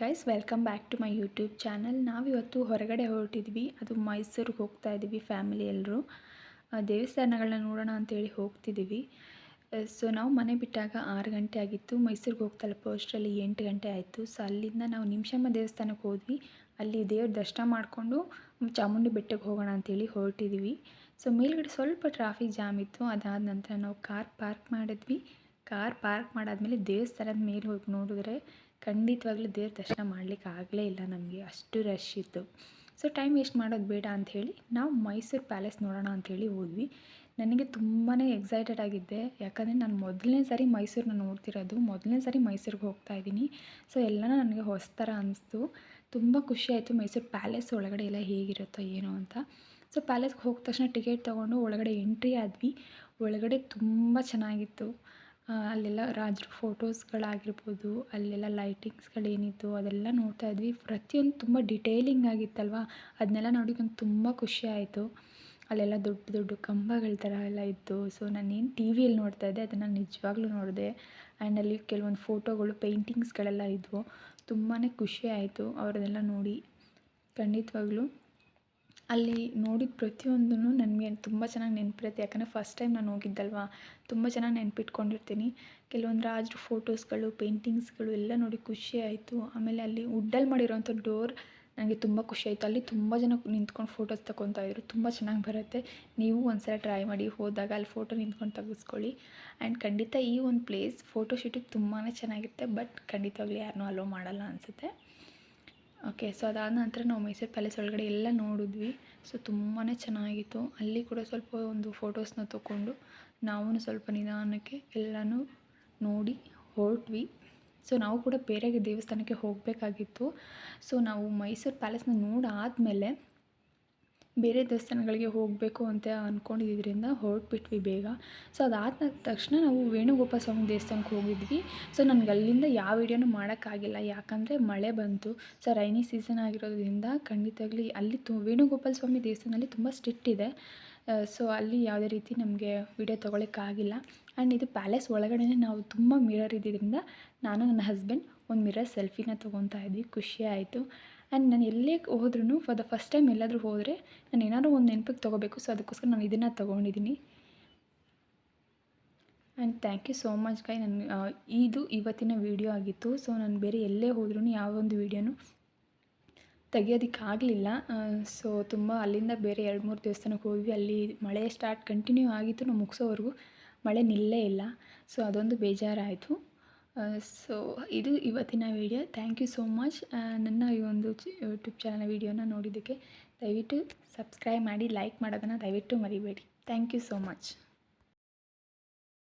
Guys welcome back to my YouTube channel ನಾವಿವತ್ತು ಹೊರಗಡೆ ಹೊರಟಿದ್ವಿ. ಅದು ಮೈಸೂರಿಗೆ ಹೋಗ್ತಾ ಇದ್ದೀವಿ ಫ್ಯಾಮಿಲಿ ಎಲ್ಲರೂ ದೇವಸ್ಥಾನಗಳನ್ನ ನೋಡೋಣ ಅಂತೇಳಿ ಹೋಗ್ತಿದ್ದೀವಿ. ಸೊ ನಾವು ಮನೆ ಬಿಟ್ಟಾಗ ಆರು ಗಂಟೆ ಆಗಿತ್ತು. ಮೈಸೂರಿಗೆ ಹೋಗ್ತಾ ತಲುಪೋ ಎಂಟು ಗಂಟೆ ಆಯಿತು. ಸೊ ಅಲ್ಲಿಂದ ನಾವು ನಿಮಿಷಮ್ಮ ದೇವಸ್ಥಾನಕ್ಕೆ ಹೋದ್ವಿ. ಅಲ್ಲಿ ದೇವ್ರ ದರ್ಶನ ಮಾಡಿಕೊಂಡು ಚಾಮುಂಡಿ ಬೆಟ್ಟಕ್ಕೆ ಹೋಗೋಣ ಅಂತೇಳಿ ಹೊರಟಿದ್ದೀವಿ. ಸೊ ಮೇಲ್ಗಡೆ ಸ್ವಲ್ಪ ಟ್ರಾಫಿಕ್ ಜಾಮ್ ಇತ್ತು. ಅದಾದ ನಂತರ ನಾವು ಕಾರ್ ಪಾರ್ಕ್ ಮಾಡಿದ್ವಿ. ಕಾರ್ ಪಾರ್ಕ್ ಮಾಡಾದಮೇಲೆ ದೇವಸ್ಥಾನದ ಮೇಲೆ ಹೋಗಿ ನೋಡಿದ್ರೆ ಖಂಡಿತವಾಗ್ಲೂ ದೇವ್ರ ದರ್ಶನ ಮಾಡಲಿಕ್ಕೆ ಆಗಲೇ ಇಲ್ಲ ನಮಗೆ. ಅಷ್ಟು ರಶ್ ಇತ್ತು. ಸೊ ಟೈಮ್ ವೇಸ್ಟ್ ಮಾಡೋದು ಬೇಡ ಅಂಥೇಳಿ ನಾವು ಮೈಸೂರು ಪ್ಯಾಲೇಸ್ ನೋಡೋಣ ಅಂಥೇಳಿ ಹೋದ್ವಿ. ನನಗೆ ತುಂಬಾ ಎಕ್ಸೈಟೆಡ್ ಆಗಿದ್ದೆ. ಯಾಕಂದರೆ ನಾನು ಮೊದಲನೇ ಸಾರಿ ಮೈಸೂರನ್ನ ನೋಡ್ತಿರೋದು. ಮೊದಲನೇ ಸಾರಿ ಮೈಸೂರಿಗೆ ಹೋಗ್ತಾ ಇದ್ದೀನಿ. ಸೊ ಎಲ್ಲನೂ ನನಗೆ ಹೊಸಥರ ಅನ್ನಿಸ್ತು ತುಂಬ ಖುಷಿ ಆಯಿತು ಮೈಸೂರು ಪ್ಯಾಲೇಸ್ ಒಳಗಡೆ ಎಲ್ಲ ಹೇಗಿರುತ್ತೋ ಏನೋ ಅಂತ. ಸೊ ಪ್ಯಾಲೇಸ್ಗೆ ಹೋದ ತಕ್ಷಣ ಟಿಕೆಟ್ ತೊಗೊಂಡು ಒಳಗಡೆ ಎಂಟ್ರಿ ಆದ್ವಿ. ಒಳಗಡೆ ತುಂಬ ಚೆನ್ನಾಗಿತ್ತು. ಅಲ್ಲೆಲ್ಲ ರಾಜರ ಫೋಟೋಸ್ಗಳಾಗಿರ್ಬೋದು, ಅಲ್ಲೆಲ್ಲ ಲೈಟಿಂಗ್ಸ್ಗಳೇನಿತ್ತು, ಅದೆಲ್ಲ ನೋಡ್ತಾ ಇದ್ವಿ. ಪ್ರತಿಯೊಂದು ತುಂಬ ಡಿಟೇಲಿಂಗ್ ಆಗಿತ್ತಲ್ವ? ಅದನ್ನೆಲ್ಲ ನೋಡಿ ನಂಗೆ ತುಂಬ ಖುಷಿ ಆಯಿತು. ಅಲ್ಲೆಲ್ಲ ದೊಡ್ಡ ದೊಡ್ಡ ಕಂಬಗಳ ಥರ ಎಲ್ಲ ಇತ್ತು. ಸೊ ನಾನೇನು ಟಿ ವಿಯಲ್ಲಿ ನೋಡ್ತಾ ಇದ್ದೆ, ಅದನ್ನು ನಿಜವಾಗ್ಲೂ ನೋಡಿದೆ. ಆ್ಯಂಡ್ ಅಲ್ಲಿ ಕೆಲವೊಂದು ಫೋಟೋಗಳು ಪೇಂಟಿಂಗ್ಸ್ಗಳೆಲ್ಲ ಇದ್ವು. ತುಂಬಾ ಖುಷಿ ಆಯಿತು ನೋಡಿ. ಖಂಡಿತವಾಗ್ಲೂ ಅಲ್ಲಿ ನೋಡಿದ ಪ್ರತಿಯೊಂದೂ ನನಗೆ ತುಂಬ ಚೆನ್ನಾಗಿ ನೆನಪಿರುತ್ತೆ. ಯಾಕಂದರೆ ಫಸ್ಟ್ ಟೈಮ್ ನಾನು ಹೋಗಿದ್ದಲ್ವಾ? ತುಂಬ ಚೆನ್ನಾಗಿ ನೆನಪಿಟ್ಕೊಂಡಿರ್ತೀನಿ. ಕೆಲವೊಂದು ರಾಜರ ಫೋಟೋಸ್ಗಳು ಪೇಂಟಿಂಗ್ಸ್ಗಳು ಎಲ್ಲ ನೋಡಿ ಖುಷಿ ಆಯಿತು. ಆಮೇಲೆ ಅಲ್ಲಿ ವುಡ್ಡಲ್ಲಿ ಮಾಡಿರೋಂಥ ಡೋರ್ ನನಗೆ ತುಂಬ ಖುಷಿ ಆಯಿತು. ಅಲ್ಲಿ ತುಂಬ ಜನ ನಿಂತ್ಕೊಂಡು ಫೋಟೋಸ್ ತಗೊತಾ ಇದ್ರು. ತುಂಬ ಚೆನ್ನಾಗಿ ಬರುತ್ತೆ. ನೀವು ಒಂದು ಟ್ರೈ ಮಾಡಿ ಹೋದಾಗ ಅಲ್ಲಿ ಫೋಟೋ ನಿಂತ್ಕೊಂಡು ತೆಗೆಸ್ಕೊಳ್ಳಿ. ಆ್ಯಂಡ್ ಖಂಡಿತ ಈ ಒಂದು ಪ್ಲೇಸ್ ಫೋಟೋ ಶೂಟಿಗೆ ತುಂಬಾ ಚೆನ್ನಾಗಿರುತ್ತೆ. ಬಟ್ ಖಂಡಿತವಾಗ್ಲೂ ಯಾರನ್ನೂ ಅಲೋ ಮಾಡಲ್ಲ ಅನಿಸುತ್ತೆ. ಓಕೆ ಸೊ ಅದಾದ ನಂತರ ನಾವು ಮೈಸೂರು ಪ್ಯಾಲೇಸ್ ಒಳಗಡೆ ಎಲ್ಲ ನೋಡಿದ್ವಿ. ಸೊ ತುಂಬಾ ಚೆನ್ನಾಗಿತ್ತು. ಅಲ್ಲಿ ಕೂಡ ಸ್ವಲ್ಪ ಒಂದು ಫೋಟೋಸ್ನ ತೊಗೊಂಡು ನಾವೂ ಸ್ವಲ್ಪ ನಿಧಾನಕ್ಕೆ ಎಲ್ಲನೂ ನೋಡಿ ಹೊರಟ್ವಿ. ಸೊ ನಾವು ಕೂಡ ಬೇರೆ ದೇವಸ್ಥಾನಕ್ಕೆ ಹೋಗಬೇಕಾಗಿತ್ತು. ಸೊ ನಾವು ಮೈಸೂರು ಪ್ಯಾಲೇಸ್ನ ನೋಡಾದಮೇಲೆ ಬೇರೆ ದೇವಸ್ಥಾನಗಳಿಗೆ ಹೋಗಬೇಕು ಅಂತ ಅಂದ್ಕೊಂಡಿದ್ದರಿಂದ ಹೊರಟ್ಬಿಟ್ವಿ ಬೇಗ. ಸೊ ಅದಾದ ತಕ್ಷಣ ನಾವು ವೇಣುಗೋಪಾಲ ಸ್ವಾಮಿ ದೇವಸ್ಥಾನಕ್ಕೆ ಹೋಗಿದ್ವಿ. ಸೊ ನನಗೆ ಅಲ್ಲಿಂದ ಯಾವ ವೀಡಿಯೋನೂ ಮಾಡೋಕ್ಕಾಗಿಲ್ಲ. ಯಾಕಂದರೆ ಮಳೆ ಬಂತು. ಸೊ ರೈನಿ ಸೀಸನ್ ಆಗಿರೋದ್ರಿಂದ ಖಂಡಿತವಾಗ್ಲಿ ಅಲ್ಲಿ ತು ವೇಣುಗೋಪಾಲ ಸ್ವಾಮಿ ದೇವಸ್ಥಾನದಲ್ಲಿ ತುಂಬ ಸ್ಟ್ರಿಕ್ಟ್ ಇದೆ. ಸೊ ಅಲ್ಲಿ ಯಾವುದೇ ರೀತಿ ನಮಗೆ ವಿಡಿಯೋ ತೊಗೊಳಕ್ಕಾಗಿಲ್ಲ. ಆ್ಯಂಡ್ ಇದು ಪ್ಯಾಲೇಸ್ ಒಳಗಡೆನೇ ನಾವು ತುಂಬ ಮಿರರ್ ಇದ್ದಿದ್ದರಿಂದ ನಾನು ನನ್ನ ಹಸ್ಬೆಂಡ್ ಒಂದು ಮಿರರ್ ಸೆಲ್ಫಿನ ತೊಗೊತಾ ಇದ್ವಿ. ಖುಷಿ ಆಯಿತು. ಆ್ಯಂಡ್ ನಾನು ಎಲ್ಲೇ ಹೋದ್ರೂ ಫಾರ್ ದ ಫಸ್ಟ್ ಟೈಮ್ ಎಲ್ಲಾದರೂ ಹೋದರೆ ನಾನು ಏನಾದರೂ ಒಂದು ನೆನಪಿಗೆ ತೊಗೋಬೇಕು. ಸೊ ಅದಕ್ಕೋಸ್ಕರ ನಾನು ಇದನ್ನು ತೊಗೊಂಡಿದ್ದೀನಿ and thank you so much ಕೈ ನನ್ನ ಇದು ಇವತ್ತಿನ ವೀಡಿಯೋ ಆಗಿತ್ತು. ಸೊ ನಾನು ಬೇರೆ ಎಲ್ಲೇ ಹೋದ್ರೂ ಯಾವ ಒಂದು ವೀಡಿಯೋನು ತೆಗಿಯೋದಕ್ಕಾಗಲಿಲ್ಲ ಸೊ ತುಂಬ ಅಲ್ಲಿಂದ ಬೇರೆ ಎರಡು ಮೂರು ದೇವಸ್ಥಾನಕ್ಕೆ ಹೋದ್ವಿ. ಅಲ್ಲಿ ಮಳೆ ಸ್ಟಾರ್ಟ್ ಕಂಟಿನ್ಯೂ ಆಗಿತ್ತು ನಾವು ಮುಗಿಸೋವರೆಗೂ ಮಳೆ ನಿಲ್ಲೇ ಇಲ್ಲ. ಸೊ ಅದೊಂದು ಬೇಜಾರಾಯಿತು. ಸೊ ಇದು ಇವತ್ತಿನ video thank you so much ನನ್ನ ಈ ಒಂದು ಯೂಟ್ಯೂಬ್ ಚಾನಲ್ ವೀಡಿಯೋನ ನೋಡಿದ್ದಕ್ಕೆ ದಯವಿಟ್ಟು ಸಬ್ಸ್ಕ್ರೈಬ್ ಮಾಡಿ ಲೈಕ್ ಮಾಡೋದನ್ನು ದಯವಿಟ್ಟು ಮರಿಬೇಡಿ. Thank you so much